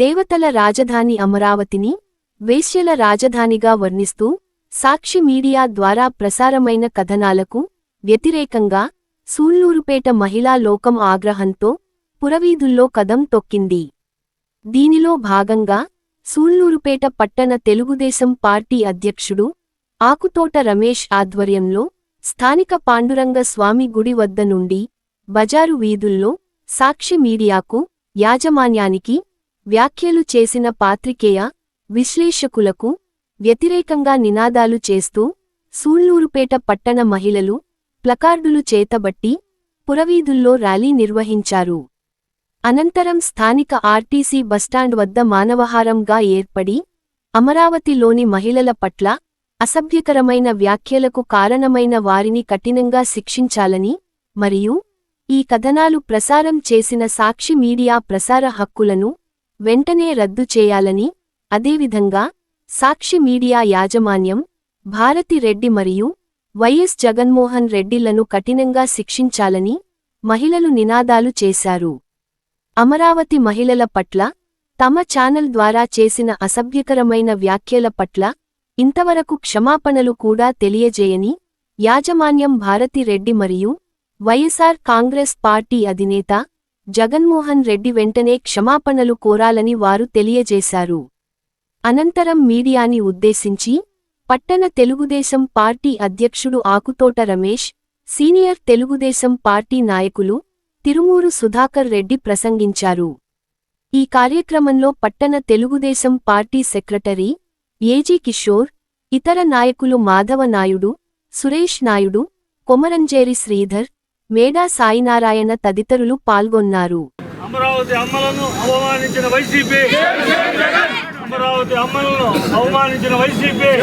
దేవతల రాజధాని అమరావతిని వేశ్యల రాజధానిగా వర్ణిస్తూ సాక్షి మీడియా ద్వారా ప్రసారమైన కథనాలకు వ్యతిరేకంగా సూళ్ళూరుపేట మహిళా లోకం ఆగ్రహంతో పురవీధుల్లో కదం తొక్కింది. దీనిలో భాగంగా సూళ్ళూరుపేట పట్టణ తెలుగుదేశం పార్టీ అధ్యక్షుడు ఆకుతోట రమేష్ ఆధ్వర్యంలో స్థానిక పాండురంగ స్వామి గుడి వద్ద నుండి బజారు వీధుల్లో సాక్షి మీడియాకు యాజమాన్యానికి వ్యాఖ్యలు చేసిన పాత్రికేయ విశ్లేషకులకు వ్యతిరేకంగా నినాదాలు చేస్తూ సూళ్ళూరుపేట పట్టణ మహిళలు ప్లకార్డులు చేతబట్టి పురవీధుల్లో ర్యాలీ నిర్వహించారు. అనంతరం స్థానిక ఆర్టీసీ బస్టాండ్ వద్ద మానవహారంగా ఏర్పడి అమరావతిలోని మహిళల పట్ల అసభ్యకరమైన వ్యాఖ్యలకు కారణమైన వారిని కఠినంగా శిక్షించాలని మరియు ఈ కథనాలు ప్రసారం చేసిన సాక్షి మీడియా ప్రసార హక్కులను వెంటనే రద్దు చేయాలని అదేవిధంగా సాక్షి మీడియా యాజమాన్యం భారతి రెడ్డి మరియు వైఎస్ జగన్మోహన్ రెడ్డిలను కఠినంగా శిక్షించాలని మహిళలు నినాదాలు చేశారు. అమరావతి మహిళల పట్ల తమ ఛానల్ ద్వారా చేసిన అసభ్యకరమైన వ్యాఖ్యల పట్ల ఇంతవరకు క్షమాపణలు కూడా తెలియజేయని యాజమాన్యం భారతి రెడ్డి మరియు వైఎస్ఆర్ కాంగ్రెస్ పార్టీ అధినేత జగన్మోహన్ రెడ్డి వెంటనే క్షమాపణలు కోరాలని వారు తెలియజేశారు. అనంతరం మీడియాని ఉద్దేశించి పట్టణ తెలుగుదేశం పార్టీ అధ్యక్షుడు ఆకుతోట రమేష్ సీనియర్ తెలుగుదేశం పార్టీ నాయకులు తిరుమూరు సుధాకర్ రెడ్డి ప్రసంగించారు. ఈ కార్యక్రమంలో పట్టణ Telugu Desam party secretary A G Kishore ఇతర నాయకులు మాధవ నాయుడు సురేష్ నాయుడు కొమరంజేరి శ్రీధర్ మేడా సాయినారాయణ తదితరులు పాల్గొన్నారు. అమరావతి అమ్మలను అవమానించిన వైసీపీ. అమరావతి అమ్మలను అవమానించిన వైసీపీ.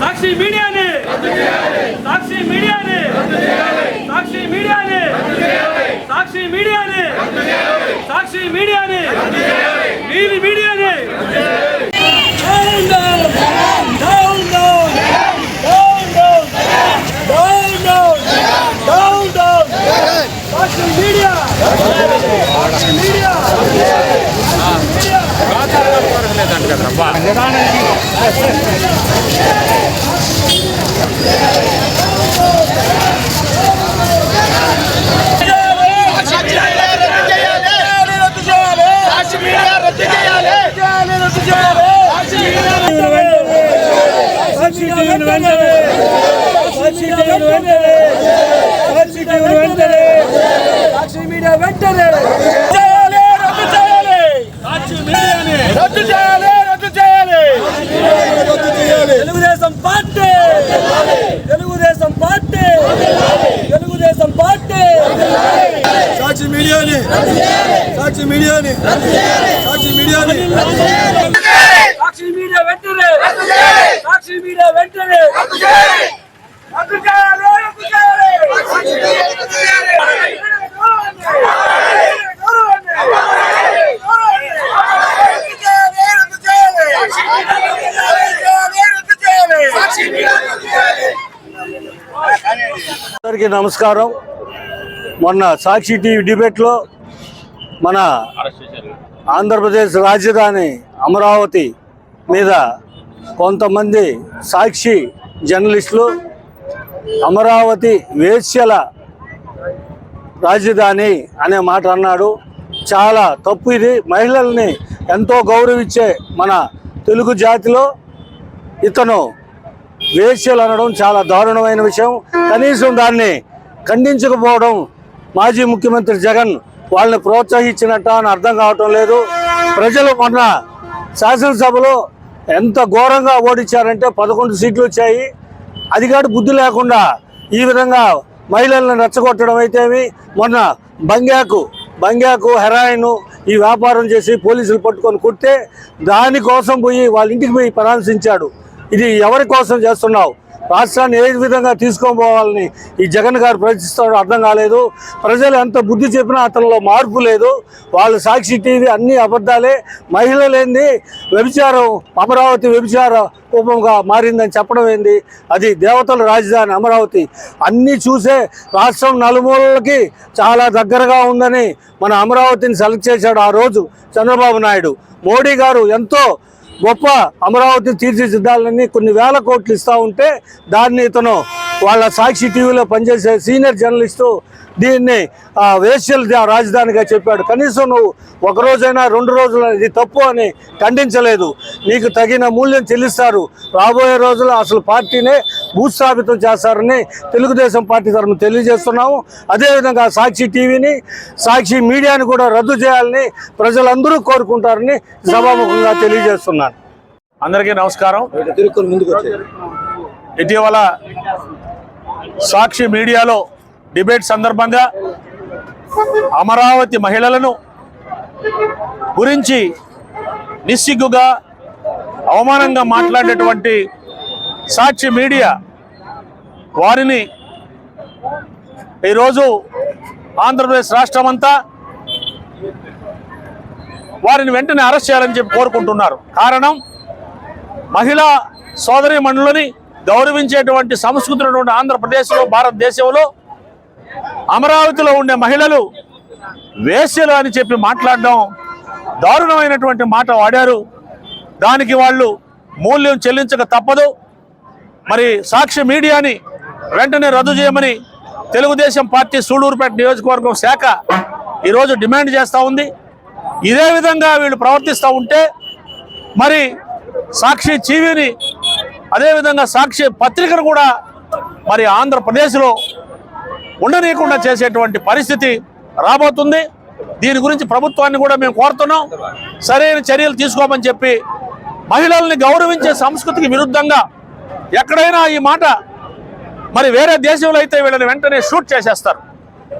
సాక్షి మీడియాని. సాక్షి మీడియాని. సాక్షి మీడియాని. సాక్షి మీడియాని. సాక్షి మీడియాని. టీవీ మీడియాని. మీడియా మీడియా మీడియా ಬಂದು ಬಂದು అందరికీ నమస్కారం. మొన్న సాక్షి టీవీ డిబేట్లో మన ఆంధ్రప్రదేశ్ రాజధాని అమరావతి మీద కొంతమంది సాక్షి జర్నలిస్టులు అమరావతి వేశ్యల రాజధాని అనే మాట అన్నాడు. చాలా తప్పు ఇది. మహిళల్ని ఎంతో గౌరవించే మన తెలుగు జాతిలో ఇతను వేశ్యలు అనడం చాలా దారుణమైన విషయం. కనీసం దాన్ని ఖండించకపోవడం మాజీ ముఖ్యమంత్రి జగన్ వాళ్ళని ప్రోత్సహించినట్ట అని అర్థం కావటం లేదు. ప్రజలు మొన్న శాసనసభలో ఎంత ఘోరంగా ఓడించారంటే పదకొండు సీట్లు వచ్చాయి. అది కాదు బుద్ధి లేకుండా ఈ విధంగా మహిళలను రెచ్చగొట్టడం అయితేమి మొన్న బంగ్యాకు బంగ్యాకు హెరాయిన్ ఈ వ్యాపారం చేసి పోలీసులు పట్టుకొని కొట్టే దానికోసం పోయి వాళ్ళ ఇంటికి పోయి పరామర్శించాడు. ఇది ఎవరి కోసం చేస్తున్నావు? రాష్ట్రాన్ని ఏ విధంగా తీసుకొని పోవాలని ఈ జగన్ గారు ప్రయత్నిస్తాడో అర్థం కాలేదు. ప్రజలు ఎంత బుద్ధి చెప్పినా అతనిలో మార్పు లేదు. వాళ్ళు సాక్షి టీవీ అన్ని అబద్ధాలే. మహిళలేంది వ్యభిచారం అమరావతి వ్యభిచార రూపంగా మారిందని చెప్పడం ఏంది? అది దేవతల రాజధాని అమరావతి. అన్నీ చూసే రాష్ట్రం నలుమూలలకి చాలా దగ్గరగా ఉందని మన అమరావతిని సెలెక్ట్ చేశాడు ఆ రోజు చంద్రబాబు నాయుడు. మోడీ గారు ఎంతో గొప్ప అమరావతి తీర్చిదిద్దాలని కొన్ని వేల కోట్లు ఇస్తా ఉంటే దాన్ని ఇతను వాళ్ళ సాక్షి టీవీలో పనిచేసే సీనియర్ జర్నలిస్టు దీన్ని ఆ, వేశ్యల రాజధానిగా చెప్పాడు. కనీసం నువ్వు ఒక రోజైనా రెండు రోజులు ఇది తప్పు అని ఖండించలేదు. నీకు తగిన మూల్యం చెల్లిస్తారు. రాబోయే రోజుల్లో అసలు పార్టీనే భూస్థాపితం చేస్తారని తెలుగుదేశం పార్టీ తరఫున తెలియజేస్తున్నాము. అదేవిధంగా సాక్షి టీవీని సాక్షి మీడియాని కూడా రద్దు చేయాలని ప్రజలందరూ కోరుకుంటారని సభాముఖంగా తెలియజేస్తున్నాను. అందరికీ నమస్కారం. ఇటీవల సాక్షి మీడియాలో డిబేట్ సందర్భంగా అమరావతి మహిళలను గురించి నిస్సిగ్గుగా అవమానంగా మాట్లాడేటువంటి సాక్షి మీడియా వారిని ఈరోజు ఆంధ్రప్రదేశ్ రాష్ట్రమంతా వారిని వెంటనే అరెస్ట్ చేయాలని చెప్పి కోరుకుంటున్నారు. కారణం మహిళా సోదరి మండలిని గౌరవించేటువంటి సంస్కృతి ఉన్నటువంటి ఆంధ్రప్రదేశ్లో భారతదేశంలో అమరావతిలో ఉండే మహిళలు వేశ్యలు అని చెప్పి మాట్లాడడం దారుణమైనటువంటి మాట వాడారు. దానికి వాళ్ళు మూల్యం చెల్లించక తప్పదు. మరి సాక్షి మీడియాని వెంటనే రద్దు చేయమని తెలుగుదేశం పార్టీ సూళ్ళూరుపేట నియోజకవర్గం శాఖ ఈరోజు డిమాండ్ చేస్తూ ఉంది. ఇదే విధంగా వీళ్ళు ప్రవర్తిస్తూ ఉంటే మరి సాక్షి టీవీని అదేవిధంగా సాక్షి పత్రికను కూడా మరి ఆంధ్రప్రదేశ్లో ఉండనీయకుండా చేసేటువంటి పరిస్థితి రాబోతుంది. దీని గురించి ప్రభుత్వాన్ని కూడా మేము కోరుతున్నాం. సరైన చర్యలు తీసుకోమని చెప్పి మహిళల్ని గౌరవించే సంస్కృతికి విరుద్ధంగా ఎక్కడైనా ఈ మాట మరి వేరే దేశంలో అయితే వీళ్ళని వెంటనే షూట్ చేసేస్తారు.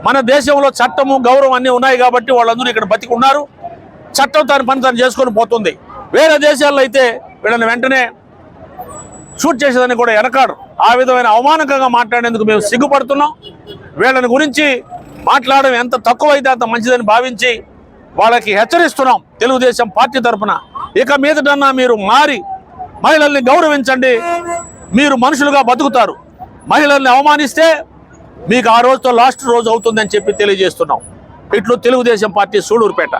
మన దేశంలో చట్టము గౌరవం అన్నీ ఉన్నాయి కాబట్టి వాళ్ళందరూ ఇక్కడ బతికి ఉన్నారు చట్టం తన పని తను చేసుకొని పోతుంది. వేరే దేశాల్లో అయితే వీళ్ళని వెంటనే షూట్ చేసేదని కూడా వెనకాడు ఆ విధమైన అవమానకంగా మాట్లాడేందుకు మేము సిగ్గుపడుతున్నాం. వీళ్ళని గురించి మాట్లాడడం ఎంత తక్కువైతే అంత మంచిదని భావించి వాళ్ళకి హెచ్చరిస్తున్నాం తెలుగుదేశం పార్టీ తరఫున ఇక మీదటన్నా మీరు మారి మహిళల్ని గౌరవించండి. మీరు మనుషులుగా బతుకుతారు. మహిళల్ని అవమానిస్తే మీకు ఆ రోజుతో లాస్ట్ రోజు అవుతుందని చెప్పి తెలియజేస్తున్నాం. ఇట్లు తెలుగుదేశం పార్టీ సూడూరుపేట